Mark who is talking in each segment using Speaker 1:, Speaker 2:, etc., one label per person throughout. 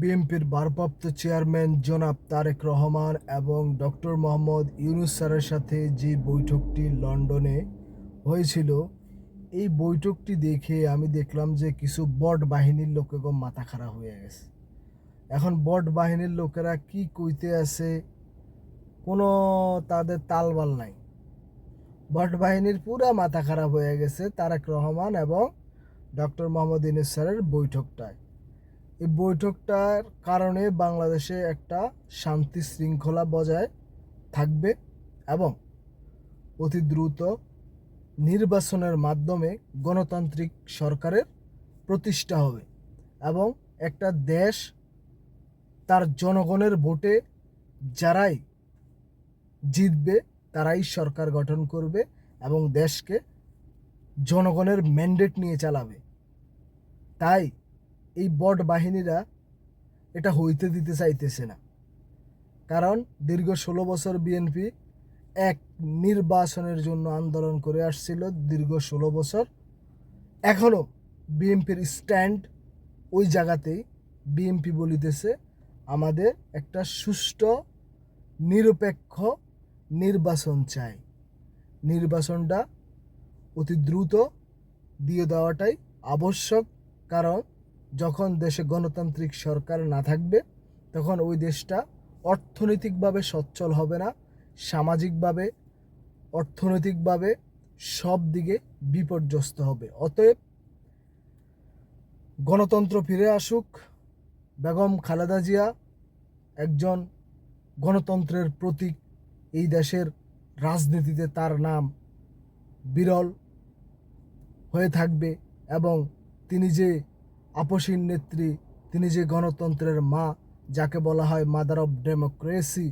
Speaker 1: বিএনপির ভারপ্রাপ্ত চেয়ারম্যান জনাব তারেক রহমান এবং ডক্টর মোহাম্মদ ইউনুস স্যারের সাথে যে বৈঠকটি লন্ডনে হয়েছিল, এই বৈঠকটি দেখে আমি দেখলাম যে কিছু বট বাহিনীর লোকেগো মাথা খারাপ হয়ে গেছে। এখন বট বাহিনীর লোকেরা কি কইতে আছে, কোনো তাদের তালবাল নাই। বট বাহিনীর পুরা মাথা খারাপ হয়ে গেছে তারেক রহমান এবং ডক্টর মোহাম্মদ ইউনুস স্যারের বৈঠকটায়। এই বৈঠকটার কারণে বাংলাদেশে একটা শান্তি শৃঙ্খলা বজায় থাকবে এবং অতি দ্রুত নির্বাচনের মাধ্যমে গণতান্ত্রিক সরকারের প্রতিষ্ঠা হবে এবং একটা দেশ তার জনগণের ভোটে যারাই জিতবে, তারাই সরকার গঠন করবে এবং দেশকে জনগণের ম্যান্ডেট নিয়ে চালাবে। তাই এই বট বাহিনীরা এটা হইতে দিতে চাইতেছে না। কারণ দীর্ঘ ষোলো বছর বিএনপি এক নির্বাচনের জন্য আন্দোলন করে আসছিল, দীর্ঘ ষোলো বছর। এখনও বিএনপির স্ট্যান্ড ওই জায়গাতেই বিএনপি বলিতেছে, আমাদের একটা সুষ্ঠু, নিরপেক্ষ নির্বাচন চাই। নির্বাচনটা অতি দ্রুত দিয়ে দেওয়াটাই আবশ্যক, কারণ যখন দেশে গণতান্ত্রিক সরকার না থাকবে, তখন ওই দেশটা অর্থনৈতিকভাবে সচ্ছল হবে না, সামাজিকভাবে, অর্থনৈতিকভাবে সব দিকে বিপর্যস্ত হবে। অতএব গণতন্ত্র ফিরে আসুক। বেগম খালেদা জিয়া একজন গণতন্ত্রের প্রতীক। এই দেশের রাজনীতিতে তার নাম বিরল হয়ে থাকবে এবং তিনি যে আপসীন নেত্রী, তিনি যে গণতন্ত্রের মা, যাকে বলা হয় মাদার অফ ডেমোক্রেসি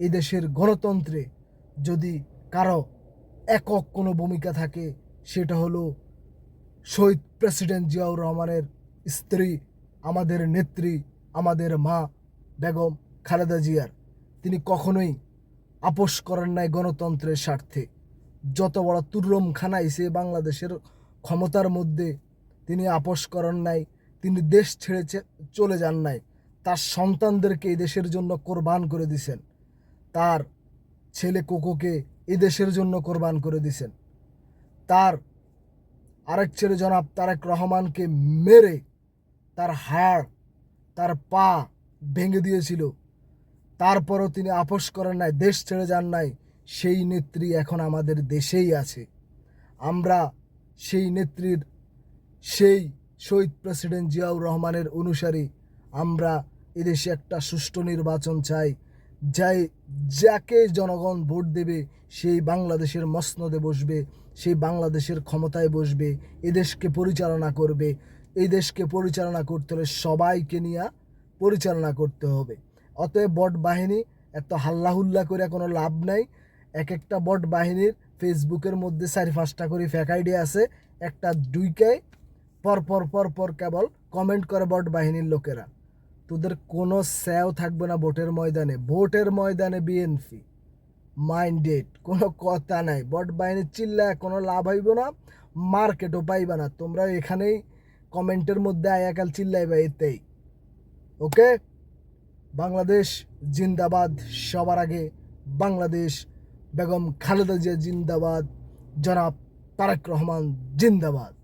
Speaker 1: এই দেশের গণতন্ত্রে যদি কারও একক কোনো ভূমিকা থাকে, সেটা হলো শহীদ প্রেসিডেন্ট জিয়াউর রহমানের স্ত্রী, আমাদের নেত্রী, আমাদের মা, বেগম খালেদা জিয়ার। তিনি কখনোই আপোষ করেন নাই গণতন্ত্রের স্বার্থে। যত বড় তুর্রম সে বাংলাদেশের ক্ষমতার মধ্যে তিনি আপোষ করেন নাই তিনি দেশ ছেড়ে চলে যান নাই। তার সন্তানদেরকে এই দেশের জন্য কোরবান করে দিছেন। তার ছেলে কোকোকে এই দেশের জন্য কোরবান করে দিছেন। তার আরেক ছেলে জনাব তারেক রহমানকে মেরে তার হাড়, তার পা ভেঙে দিয়েছিল। তারপরও তিনি আপোষ করেন নাই, দেশ ছেড়ে যান নাই। সেই নেত্রী এখন আমাদের দেশেই আছে। আমরা সেই নেত্রীর সেই শহীদ প্রেসিডেন্ট জিয়াউর রহমানের অনুসারী, আমরা এদেশে একটা সুষ্ঠু নির্বাচন চাই। যাই, যাকে জনগণ ভোট দেবে, সেই বাংলাদেশের মসনদে বসবে, সেই বাংলাদেশের ক্ষমতায় বসবে, এদেশকে পরিচালনা করবে। এই দেশকে পরিচালনা করতে হলে সবাইকে নিয়ে পরিচালনা করতে হবে। অতএব বট বাহিনী এত হাল্লাহুল্লা করে কোনো লাভ নাই। এক একটা বট বাহিনীর ফেসবুকের মধ্যে চারি পাঁচটা করে ফ্যাক আছে, একটা দুইকায় পর পর পর পর কেবল কমেন্ট করে বট বাহিনীর লোকেরা। তোদের কোনো স্যাও থাকবে না ভোটের ময়দানে। ভোটের ময়দানে বিএনপি মাইন্ডেড কোনো কথা নাই। বট বাহিনীর চিল্লায়, কোনো লাভ হইব না। মার্কেটও পাইবা না। তোমরা এখানেই কমেন্টের মধ্যে আয়াকাল চিল্লাইবা এতেই। ওকে বাংলাদেশ জিন্দাবাদ। সবার আগে বাংলাদেশ বেগম খালেদা জিয়া জিন্দাবাদ। জনাব তারেক রহমান জিন্দাবাদ।